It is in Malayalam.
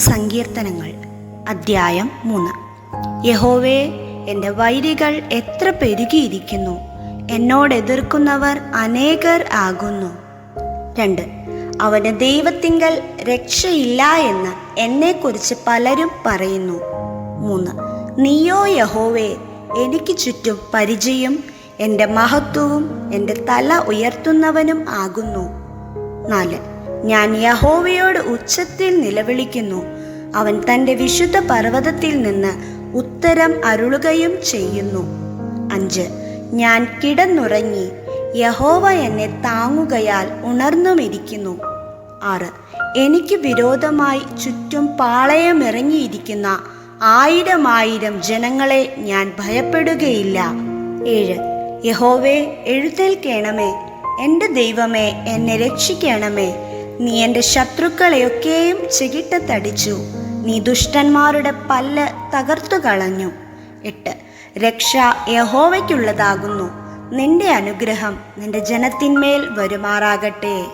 സങ്കീർത്തനങ്ങൾ. അദ്ധ്യായം മൂന്ന്. യഹോവേ എന്റെ വൈരികൾ എത്ര പെരുകിയിരിക്കുന്നു. എന്നോട് എതിർക്കുന്നവർ അനേകർ ആകുന്നു. രണ്ട്. അവന് ദൈവത്തിങ്കൽ രക്ഷയില്ല എന്ന് എന്നെക്കുറിച്ച് പലരും പറയുന്നു. മൂന്ന്. നീയോ യഹോവേ എനിക്ക് ചുറ്റും പരിചയം എന്റെ മഹത്വവും എന്റെ തല ഉയർത്തുന്നവനും ആകുന്നു. നാല്. ഞാൻ യഹോവയോട് ഉച്ചത്തിൽ നിലവിളിക്കുന്നു. അവൻ തന്റെ വിശുദ്ധ പർവതത്തിൽ നിന്ന് ഉത്തരം അരുളുകയും ചെയ്യുന്നു. അഞ്ച് ഞാൻ കിടന്നുറങ്ങി. യഹോവ എന്നെ താങ്ങുകയാൽ ഉണർന്നുമിരിക്കുന്നു. ആറ് എനിക്ക് വിരോധമായി ചുറ്റും പാളയമിറങ്ങിയിരിക്കുന്ന ആയിരം ആയിരം ജനങ്ങളെ ഞാൻ ഭയപ്പെടുകയില്ല. ഏഴ് യഹോവേ എഴുന്നേൽക്കണമേ. എന്റെ ദൈവമേ എന്നെ രക്ഷിക്കണമേ. നീ എന്റെ ശത്രുക്കളെയൊക്കെയും ചെകിട്ടത്തടിച്ചു. നീ ദുഷ്ടന്മാരുടെ പല്ല് തകർത്തു കളഞ്ഞു. എട്ട്. രക്ഷ യഹോവയ്ക്കുള്ളതാകുന്നു. നിന്റെ അനുഗ്രഹം നിന്റെ ജനത്തിന്മേൽ വരുമാറാകട്ടെ.